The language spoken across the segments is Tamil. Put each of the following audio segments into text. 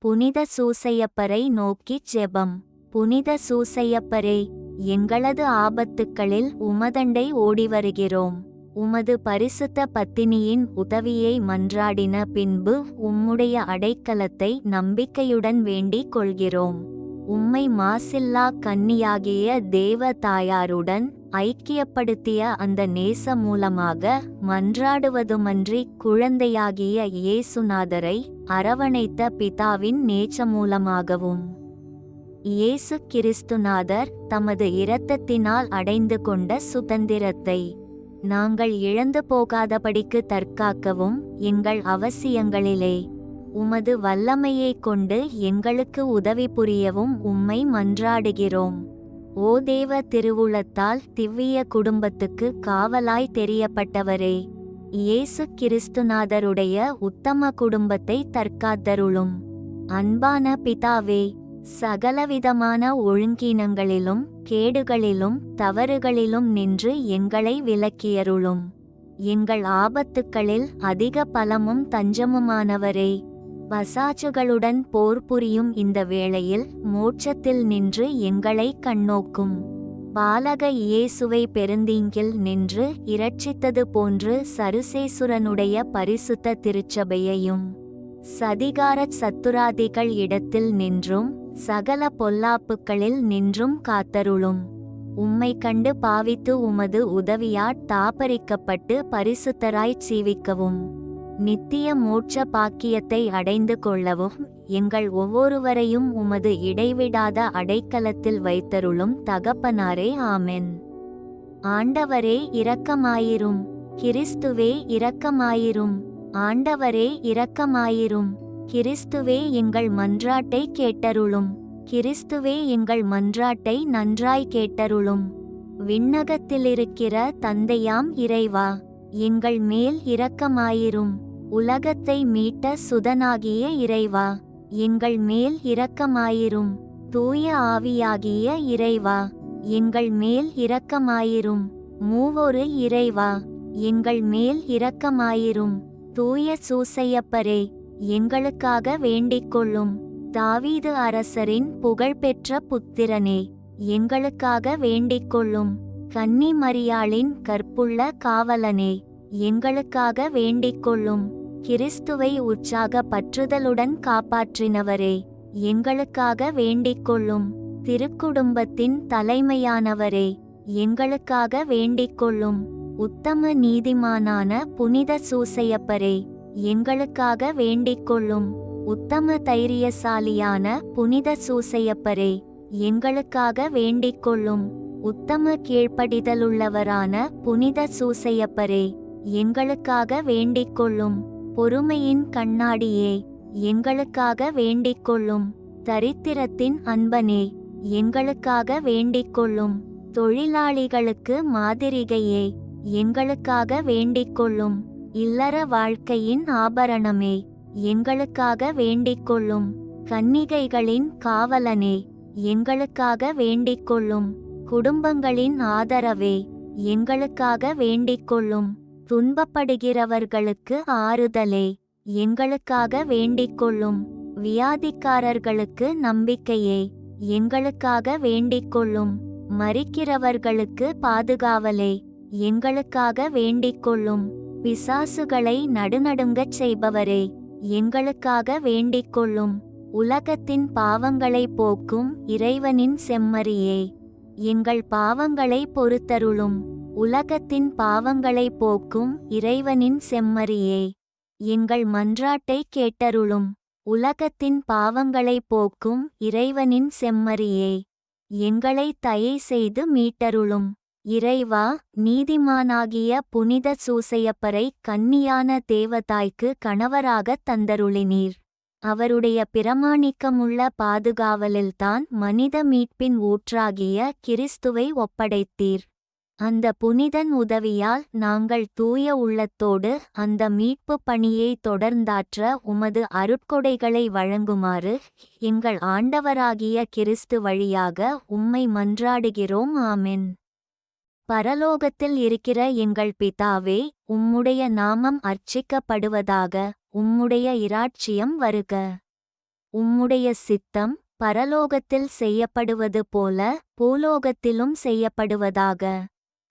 புனித சூசையப்பரை நோக்கிச் ஜெபம். புனித சூசையப்பரே எங்களது ஆபத்துக்களில் உமதண்டை ஓடிவருகிறோம். உமது பரிசுத்த பத்தினியின் உதவியை மன்றாடின பின்பு உம்முடைய அடைக்கலத்தை நம்பிக்கையுடன் வேண்டிக் கொள்கிறோம். உம்மை மாசில்லா கன்னியாகிய தேவ தாயாருடன் ஐக்கியப்படுத்திய அந்த நேச மூலமாக மன்றாடுவதுமன்றி குழந்தையாகிய இயேசுநாதரை அரவணைத்த பிதாவின் நேச்ச மூலமாகவும் இயேசு கிறிஸ்துநாதர் தமது இரத்தத்தினால் அடைந்து கொண்ட சுதந்திரத்தை நாங்கள் இழந்து போகாதபடிக்கு தற்காக்கவும் எங்கள் அவசியங்களிலே. உமது வல்லமையைக் கொண்டு எங்களுக்கு உதவி புரியவும் உம்மை மன்றாடுகிறோம். ஓ தேவ திருவுளத்தால் திவ்விய குடும்பத்துக்கு காவலாய் தெரியப்பட்டவரே இயேசு கிறிஸ்துநாதருடைய உத்தம குடும்பத்தை தற்காத்தருளும். அன்பான பிதாவே சகலவிதமான ஒழுங்கீனங்களிலும் கேடுகளிலும் தவறுகளிலும் நின்று எங்களை விலக்கியருளும். எங்கள் ஆபத்துக்களில் அதிக பலமும் தஞ்சமுமானவரே பசாச்சுகளுடன் போர் புரியும் இந்த வேளையில் மோட்சத்தில் நின்று எங்களை கண்ணோக்கும். பாலக இயேசுவை பெருந்தீங்கில் நின்று இரட்சித்தது போன்று சருசேசுரனுடைய பரிசுத்த திருச்சபையையும் சதிகாரச் சத்துராதிகள் இடத்தில் நின்றும் சகல பொல்லாப்புக்களில் நின்றும் காத்தருளும். உம்மை கண்டு பாவித்து உமது உதவியாட் தாபரிக்கப்பட்டு பரிசுத்தராய்ச் சீவிக்கவும். நித்திய மோட்ச பாக்கியத்தை அடைந்து கொள்ளவும் எங்கள் ஒவ்வொருவரையும் உமது இடைவிடாத அடைக்கலத்தில் வைத்தருளும் தகப்பனாரே ஆமென். ஆண்டவரே இரக்கமாயிரும். கிறிஸ்துவே இரக்கமாயிரும். ஆண்டவரே இரக்கமாயிரும். கிறிஸ்துவே எங்கள் மன்றாட்டை கேட்டருளும். கிறிஸ்துவே எங்கள் மன்றாட்டை நன்றாய் கேட்டருளும். விண்ணகத்திலிருக்கிற தந்தையாம் இறைவா எங்கள் மேல் இரக்கமாயிரும். உலகத்தை மீட்ட சுதனாகிய இறைவா எங்கள் மேல் இரக்கமாயிரும். தூய ஆவியாகிய இறைவா எங்கள் மேல் இரக்கமாயிரும். மூவொரு இறைவா எங்கள் மேல் இரக்கமாயிரும். தூய சூசையப்பரே எங்களுக்காக வேண்டிக்கொள்ளும். தாவீது அரசரின் புகழ்பெற்ற புத்திரனே எங்களுக்காக வேண்டிக்கொள்ளும். கன்னி மரியாளின் கற்புள்ள காவலனே எங்களுக்காக வேண்டிக்கொள்ளும். கிறிஸ்துவை உற்சாக பற்றுதலுடன் காப்பாற்றினவரே எங்களுக்காக வேண்டிக் கொள்ளும் திருக்குடும்பத்தின் தலைமையானவரே எங்களுக்காக வேண்டிக் கொள்ளும் உத்தம நீதிமானான புனித சூசையப்பரே எங்களுக்காக வேண்டிக் கொள்ளும் உத்தம தைரியசாலியான புனித சூசையப்பரே எங்களுக்காக வேண்டிக் கொள்ளும் உத்தம கீழ்ப்படிதலுள்ளவரான புனித சூசையப்பரே எங்களுக்காக வேண்டிக் கொள்ளும் பொறுமையின் கண்ணாடியே எங்களுக்காக வேண்டிக்கொள்ளும் தரித்திரத்தின் அன்பனே எங்களுக்காக வேண்டிக்கொள்ளும் தொழிலாளிகளுக்கு மாதிரிகையே எங்களுக்காக வேண்டிக்கொள்ளும் இல்லற வாழ்க்கையின் ஆபரணமே எங்களுக்காக வேண்டிக்கொள்ளும் கன்னிகைகளின் காவலனே எங்களுக்காக வேண்டிக்கொள்ளும் குடும்பங்களின் ஆதரவே எங்களுக்காக வேண்டிக்கொள்ளும் துன்பப்படுகிறவர்களுக்கு ஆறுதலே. எங்களுக்காக வேண்டிக் கொள்ளும் வியாதிக்காரர்களுக்கு நம்பிக்கையே. எங்களுக்காக வேண்டிக் கொள்ளும் மறிக்கிறவர்களுக்கு பாதுகாவலே. எங்களுக்காக வேண்டிக் கொள்ளும் பிசாசுகளை நடுநடுங்கச் செய்பவரே. எங்களுக்காக வேண்டிக் கொள்ளும் உலகத்தின் பாவங்களை போக்கும் இறைவனின் செம்மறியே. எங்கள் பாவங்களை பொறுத்தருளும் உலகத்தின் பாவங்களை போக்கும் இறைவனின் செம்மறியே. எங்கள் மன்றாட்டை கேட்டருளும். உலகத்தின் பாவங்களை போக்கும் இறைவனின் செம்மறியே. எங்களை தயை செய்து மீட்டருளும். இறைவா நீதிமானாகிய புனித சூசையப்பரை கன்னியான தேவதாய்க்கு கணவராகத் தந்தருளினீர். அவருடைய பிரமாணிக்கமுள்ள பாதுகாவலில்தான் மனித மீட்பின் ஊற்றாகிய கிறிஸ்துவை ஒப்படைத்தீர். அந்த புனிதன் உதவியால் நாங்கள் தூய உள்ளத்தோடு அந்த மீட்பு பணியை தொடர்ந்தாற்ற உமது அருட்கொடைகளை வழங்குமாறு எங்கள் ஆண்டவராகிய கிறிஸ்து வழியாக உம்மை மன்றாடுகிறோம். ஆமென். பரலோகத்தில் இருக்கிற எங்கள் பிதாவே உம்முடைய நாமம் அர்ச்சிக்கப்படுவதாக உம்முடைய இராட்சியம் வருக. உம்முடைய சித்தம் பரலோகத்தில் செய்யப்படுவது போல பூலோகத்திலும் செய்யப்படுவதாக.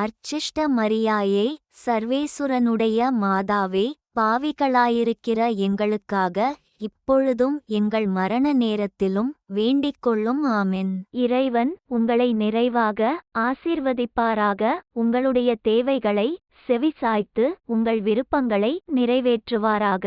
அர்ச்சிஷ்ட மரியாயே சர்வேசுரனுடைய மாதாவே பாவிகளாயிருக்கிற எங்களுக்காக இப்பொழுதும் எங்கள் மரண நேரத்திலும் வேண்டிக்கொள்ளும் ஆமென். இறைவன் உங்களை நிறைவாக ஆசீர்வதிப்பாராக. உங்களுடைய தேவைகளை செவிசாய்த்து உங்கள் விருப்பங்களை நிறைவேற்றுவாராக.